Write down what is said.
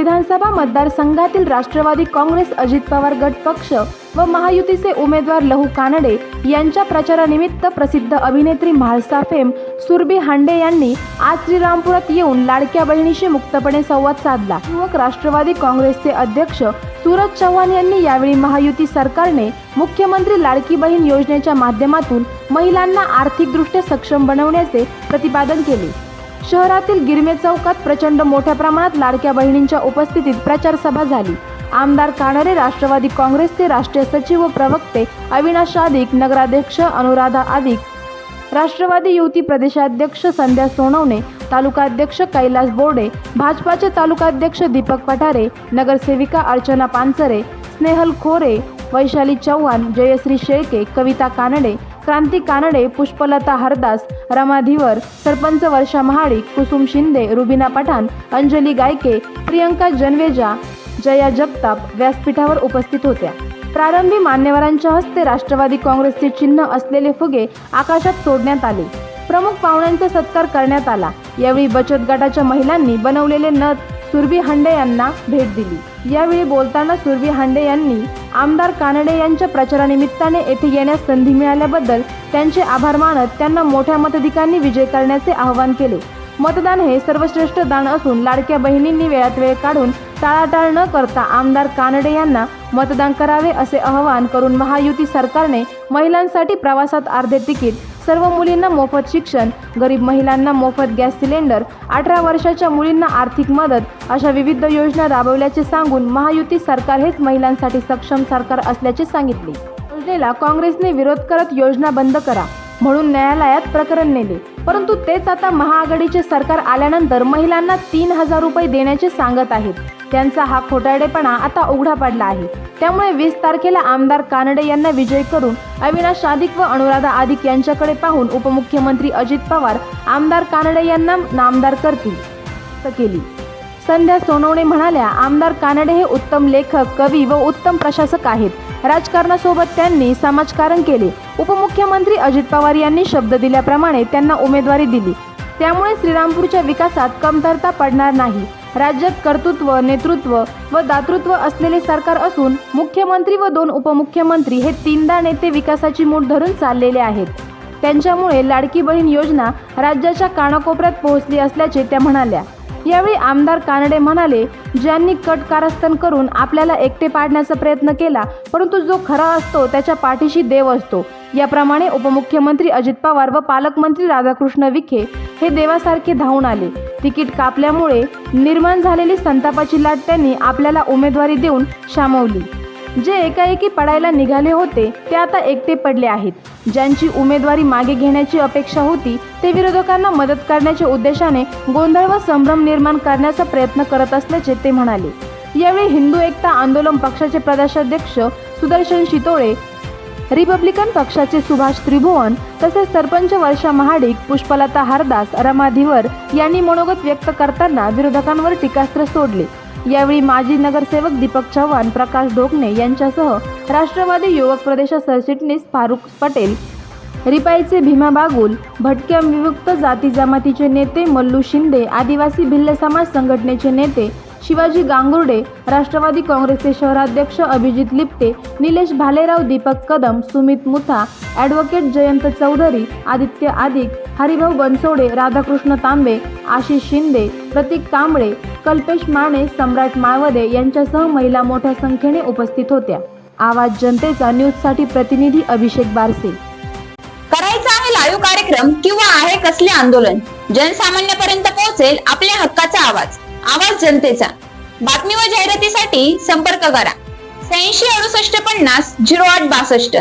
विधानसभा मतदारसंघातील राष्ट्रवादी काँग्रेस अजित पवार गट पक्ष व महायुतीचे उमेदवार लहू कानडे यांच्या प्रचारानिमित्त प्रसिद्ध अभिनेत्री म्हाळसा फेम सुरभी हांडे यांनी आज श्रीरामपुरात येऊन लाडक्या बहिणीशी मुक्तपणे संवाद साधला. युवक राष्ट्रवादी काँग्रेसचे अध्यक्ष सूरज चव्हाण यांनी यावेळी महायुती सरकारने मुख्यमंत्री लाडकी बहीण योजनेच्या माध्यमातून महिलांना आर्थिकदृष्ट्या सक्षम बनवण्याचे प्रतिपादन केले. शहरातील गिरमे चौकात प्रचंड मोठ्या प्रमाणात लाडक्या बहिणींच्या उपस्थितीत प्रचार सभा झाली. आमदार कानडे राष्ट्रवादी काँग्रेसचे राष्ट्रीय सचिव व प्रवक्ते अविनाश आदिक नगराध्यक्ष अनुराधा आदिक राष्ट्रवादी युवती प्रदेशाध्यक्ष संध्या सोनवणे तालुकाध्यक्ष कैलास बोर्डे भाजपाचे तालुकाध्यक्ष दीपक पठारे नगरसेविका अर्चना पानसरे स्नेहल खोरे वैशाली चव्हाण जयश्री शेळके कविता कानडे क्रांती कानडे पुष्पलता हरदास रमाधिवर सरपंच वर्षा महाडिक कुसुम शिंदे रुबिना पठाण अंजली गायके प्रियंका जनवेजा जया जगताप व्यासपीठावर उपस्थित होत्या. प्रारंभी मान्यवरांच्या हस्ते राष्ट्रवादी काँग्रेसचे चिन्ह असलेले फुगे आकाशात सोडण्यात आले. प्रमुख पाहुण्यांचा सत्कार करण्यात आला. यावेळी बचत गटाच्या महिलांनी बनवलेले नथ सुरभी हांडे यांना भेट दिली. यावेळी बोलताना सुरभी हांडे यांनी आमदार कानडे यांच्या प्रचारानिमित्ताने येथे येण्यास संधी मिळाल्याबद्दल त्यांचे आभार मानत त्यांना मोठ्या मतदिकांनी विजय करण्याचे आवाहन केले. मतदान हे सर्वश्रेष्ठ दान असून लाडक्या बहिणींनी वेळात वेळ काढून टाळाटाळ न करता आमदार कानडे यांना मतदान करावे असे आवाहन करून महायुती सरकारने महिलांसाठी प्रवासात अर्धे तिकीट सर्व मुलींना मोफत शिक्षण गरीब महिलांना मोफत गॅस सिलेंडर अठरा वर्षाच्या मुलींना आर्थिक मदत अशा विविध योजना राबवल्याचे सांगून महायुती सरकार हेच महिलांसाठी सक्षम सरकार असल्याचे सांगितले. योजनेला काँग्रेसने विरोध करत योजना बंद करा म्हणून न्यायालयात प्रकरण नेले. परंतु तेच आता महाआघाडीचे सरकार आल्यानंतर महिलांना तीन हजार रुपये देण्याचे सांगत आहेत. त्यांचा हा खोटारडेपणा आता उघडा पडला आहे. त्यामुळे वीस तारखेला आमदार कानडे यांना विजय करून अविनाश आदिक व अनुराधा आदिक यांच्याकडे पाहून उपमुख्यमंत्री अजित पवार आमदार कानडे यांना नामदार करतील. केली. संध्या सोनवणे म्हणाल्या आमदार कानडे हे उत्तम लेखक कवी व उत्तम प्रशासक आहेत. राजकारणासोबत त्यांनी समाजकारण केले. उपमुख्यमंत्री अजित पवार यांनी शब्द दिल्याप्रमाणे त्यांना उमेदवारी दिली. त्यामुळे श्रीरामपूरच्या विकासात कमतरता पडणार नाही. राज्यात कर्तृत्व नेतृत्व व दातृत्व असलेले सरकार असून मुख्यमंत्री व दोन उपमुख्यमंत्री हे तीनदा नेते विकासाची मूठ धरून चाललेले आहेत. त्यांच्यामुळे लाडकी बहीण योजना राज्याच्या कानाकोपऱ्यात पोहोचली असल्याचे त्या म्हणाल्या. यावेळी आमदार कानडे म्हणाले ज्यांनी कट कारस्थान करून आपल्याला एकटे पाडण्याचा प्रयत्न केला परंतु जो खरा असतो त्याच्या पाठीशी देव असतो. याप्रमाणे उपमुख्यमंत्री अजित पवार व पालकमंत्री राधाकृष्ण विखे हे देवासारखे धावून आले. तिकीट कापल्यामुळे निर्माण झालेली संतापाची लाट त्यांनी आपल्याला उमेदवारी देऊन शामवली. जे एकाएकी पडायला निघाले होते ते आता एकटे पडले आहेत. ज्यांची उमेदवारी मागे घेण्याची अपेक्षा होती ते विरोधकांना मदत करण्याच्या उद्देशाने गोंधळ व संभ्रम निर्माण करण्याचा प्रयत्न करत असल्याचे ते म्हणाले. यावेळी हिंदू एकता आंदोलन पक्षाचे प्रदेशाध्यक्ष सुदर्शन शितोळे रिपब्लिकन पक्षाचे सुभाष त्रिभुवन तसेच सरपंच वर्षा महाडिक पुष्पलता हरदास रमाधिवर यांनी मनोगत व्यक्त करताना विरोधकांवर टीकास्त्र सोडले. यावेळी माजी नगरसेवक दीपक चव्हाण प्रकाश ढोकणे यांच्यासह राष्ट्रवादी युवक प्रदेश सरचिटणीस फारुख पटेल रिपाईचे भीमा बागुल भटक्या विमुक्त जाती जमातीचे नेते मल्लू शिंदे आदिवासी भिल्ल समाज संघटनेचे नेते शिवाजी गांगुर्डे राष्ट्रवादी काँग्रेसचे शहराध्यक्ष अभिजित लिप्ते निलेश भालेराव दीपक कदम सुमित मुथा ॲडव्होकेट जयंत चौधरी आदित्य आदिक हरिभाऊ बनसोडे राधाकृष्ण तांबे आशिष शिंदे प्रतीक कांबळे कल्पेश माने सम्राट माळवदे यांच्यासह महिला मोठ्या संख्येने उपस्थित होत्या. आवाज जनतेचा न्यूजसाठी प्रतिनिधी अभिषेक बारसे. करायचा आहे लाईव्ह कार्यक्रम किंवा आहे कसले आंदोलन? जनसामान्यपर्यंत पोहोचेल आपल्या हक्काचा आवाज. आवाज जनतेचा. बातमी व जाहिरातीसाठी संपर्क करा. शहाऐंशी अडुसष्ट पन्नास झिरो आठ बासष्ट.